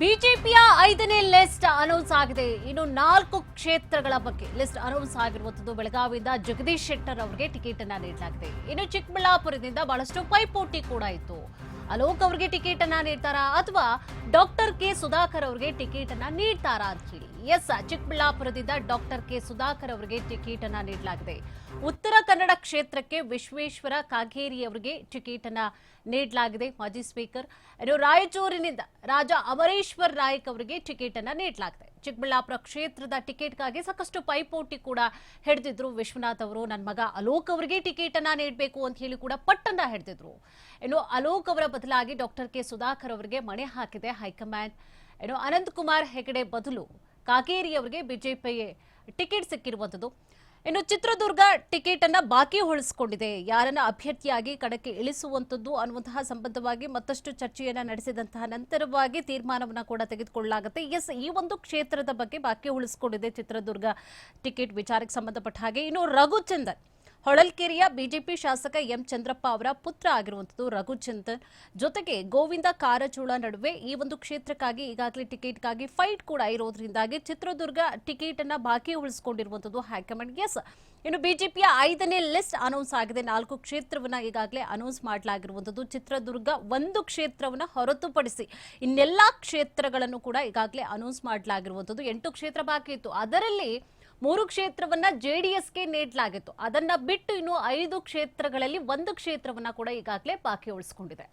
ಬಿಜೆಪಿಯ ಐದನೇ list announce ಆಗಿದೆ. ಇನ್ನು ನಾಲ್ಕು ಕ್ಷೇತ್ರಗಳ ಬಗ್ಗೆ ಲಿಸ್ಟ್ ಅನೌನ್ಸ್ ಆಗಿರುವಂತದ್ದು ಬೆಳಗಾವಿಯಿಂದ ಜಗದೀಶ್ ಶೆಟ್ಟರ್ ಅವರಿಗೆ ಟಿಕೆಟ್ ಅನ್ನ ನೀಡಲಾಗಿದೆ. ಇನ್ನು ಚಿಕ್ಕಬಳ್ಳಾಪುರದಿಂದ ಬಹಳಷ್ಟು ಪೈಪೋಟಿ ಕೂಡ ಇತ್ತು. ಅಲೋಕ್ ಅವ್ರಿಗೆ ಟಿಕೆಟ್ ಅನ್ನ ನೀಡ್ತಾರಾ ಅಥವಾ ಡಾಕ್ಟರ್ ಕೆ ಸುಧಾಕರ್ ಅವ್ರಿಗೆ ಟಿಕೆಟ್ ಅನ್ನ ನೀಡ್ತಾರಾ ಅಂತ ಹೇಳಿ. ಎಸ್, ಚಿಕ್ಕಬಳ್ಳಾಪುರದಿಂದ ಡಾಕ್ಟರ್ ಕೆ ಸುಧಾಕರ್ ಅವರಿಗೆ ಟಿಕೆಟ್ ಅನ್ನ ನೀಡಲಾಗಿದೆ. ಉತ್ತರ ಕನ್ನಡ ಕ್ಷೇತ್ರಕ್ಕೆ ವಿಶ್ವೇಶ್ವರ ಕಾಗೇರಿ ಅವರಿಗೆ ಟಿಕೆಟ್ ಅನ್ನ ನೀಡಲಾಗಿದೆ ಮಾಜಿ ಸ್ಪೀಕರ್. ರಾಯಚೂರಿನಿಂದ ರಾಜ ಅಮರೇಶ್ವರ್ ನಾಯಕ್ ಅವರಿಗೆ ಟಿಕೆಟ್ ಅನ್ನ ನೀಡಲಾಗಿದೆ. ಚಿಕ್ಕಬಳ್ಳಾಪುರ ಕ್ಷೇತ್ರದ ಟಿಕೆಟ್ಗಾಗಿ ಸಾಕಷ್ಟು ಪೈಪೋಟಿ ಕೂಡ ಹಿಡಿದಿದ್ರು. ವಿಶ್ವನಾಥ್ ಅವರು ನನ್ನ ಮಗ ಅಲೋಕ್ ಅವರಿಗೆ ಟಿಕೆಟ್ ಅನ್ನ ನೀಡಬೇಕು ಅಂತ ಹೇಳಿ ಕೂಡ ಪಟ್ಟನ್ನ ಹಿಡಿದಿದ್ರು. ಇನ್ನು ಅಲೋಕ್ ಅವರ ಬದಲಾಗಿ ಡಾಕ್ಟರ್ ಕೆ. ಸುಧಾಕರ್ ಅವರಿಗೆ ಮಣೆ ಹಾಕಿದೆ ಹೈಕಮಾಂಡ್. ಏನು ಅನಂತ್ ಕುಮಾರ್ ಹೆಗಡೆ ಬದಲು ಕಾಗೇರಿ ಅವರಿಗೆ ಬಿಜೆಪಿ ಟಿಕೆಟ್ ಸಿಕ್ಕಿರುವಂಥದ್ದು. ಇನ್ನು ಚಿತ್ರದುರ್ಗ ಟಿಕೆಟ್ ಅನ್ನ ಬಾಕಿ ಉಳಿಸಿಕೊಂಡಿದೆ. ಯಾರನ್ನ ಅಭ್ಯರ್ಥಿಯಾಗಿ ಕಣಕ್ಕೆ ಇಳಿಸುವಂತದ್ದು ಅನ್ನುವಂತಹ ಸಂಬಂಧವಾಗಿ ಮತ್ತಷ್ಟು ಚರ್ಚೆಯನ್ನ ನಡೆಸಿದಂತಹ ನಂತರವಾಗಿ ತೀರ್ಮಾನವನ್ನ ಕೂಡ ತೆಗೆದುಕೊಳ್ಳಲಾಗುತ್ತೆ. ಎಸ್, ಈ ಒಂದು ಕ್ಷೇತ್ರದ ಬಗ್ಗೆ ಬಾಕಿ ಉಳಿಸಿಕೊಂಡಿದೆ ಚಿತ್ರದುರ್ಗ ಟಿಕೆಟ್ ವಿಚಾರಕ್ಕೆ ಸಂಬಂಧಪಟ್ಟ ಹಾಗೆ. ಇನ್ನು ರಘುಚಂದನ್ ಹೊಳಲ್ಕೆರೆಯ ಬಿಜೆಪಿ ಶಾಸಕ ಎಂ ಚಂದ್ರಪ್ಪ ಅವರ ಪುತ್ರ ಆಗಿರುವಂಥದ್ದು ರಘುಚಂದನ್. ಜೊತೆಗೆ ಗೋವಿಂದ ಕಾರಜೋಳ ನಡುವೆ ಈ ಒಂದು ಕ್ಷೇತ್ರಕ್ಕಾಗಿ ಈಗಾಗಲೇ ಟಿಕೆಟ್ಗಾಗಿ ಫೈಟ್ ಕೂಡ ಇರೋದ್ರಿಂದಾಗಿ ಚಿತ್ರದುರ್ಗ ಟಿಕೆಟ್ ಅನ್ನ ಬಾಕಿ ಉಳಿಸಿಕೊಂಡಿರುವಂಥದ್ದು ಹೈಕಮಾಂಡ್. ಎಸ್ ಇನ್ನು ಬಿಜೆಪಿಯ ಐದನೇ ಲಿಸ್ಟ್ ಅನೌನ್ಸ್ ಆಗಿದೆ. ನಾಲ್ಕು ಕ್ಷೇತ್ರವನ್ನ ಈಗಾಗಲೇ ಅನೌನ್ಸ್ ಮಾಡಲಾಗಿರುವಂಥದ್ದು ಚಿತ್ರದುರ್ಗ ಒಂದು ಕ್ಷೇತ್ರವನ್ನ ಹೊರತುಪಡಿಸಿ ಇನ್ನೆಲ್ಲಾ ಕ್ಷೇತ್ರಗಳನ್ನು ಕೂಡ ಈಗಾಗಲೇ ಅನೌನ್ಸ್ ಮಾಡಲಾಗಿರುವಂಥದ್ದು. ಎಂಟು ಕ್ಷೇತ್ರ ಬಾಕಿ ಇತ್ತು. ಅದರಲ್ಲಿ ಮೂರು ಕ್ಷೇತ್ರವನ್ನ ಜೆಡಿಎಸ್ಗೆ ನೀಡಲಾಗಿತ್ತು. ಅದನ್ನ ಬಿಟ್ಟು ಇನ್ನು ಐದು ಕ್ಷೇತ್ರಗಳಲ್ಲಿ ಒಂದು ಕ್ಷೇತ್ರವನ್ನ ಕೂಡ ಈಗಾಗಲೇ ಬಾಕಿ ಉಳಿಸಿಕೊಂಡಿದೆ.